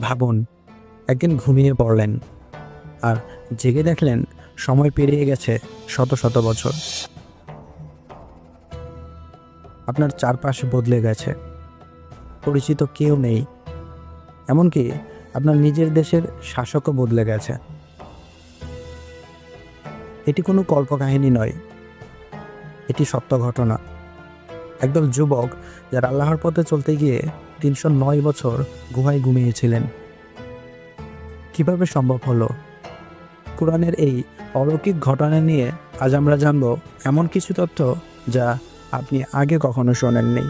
ভাবুন, একদিন ঘুমিয়ে পড়লেন আর জেগে দেখলেন সময় পেরিয়ে গেছে শত শত বছর। আপনার চারপাশ বদলে গেছে। পরিচিত কেউ নেই। এমনকি আপনার নিজের দেশের শাসকও বদলে গেছে। এটি কোনো কল্পকাহিনী নয়। এটি সত্য ঘটনা। একদল যুবক যারা আল্লাহর পথে চলতে গিয়ে তিনশো নয় বছর গুহায় ঘুমিয়েছিলেন। কীভাবে সম্ভব হলো? কোরআনের এই অলৌকিক ঘটনা নিয়ে আজ আমরা জানব এমন কিছু তথ্য যা আপনি আগে কখনো শোনেননি।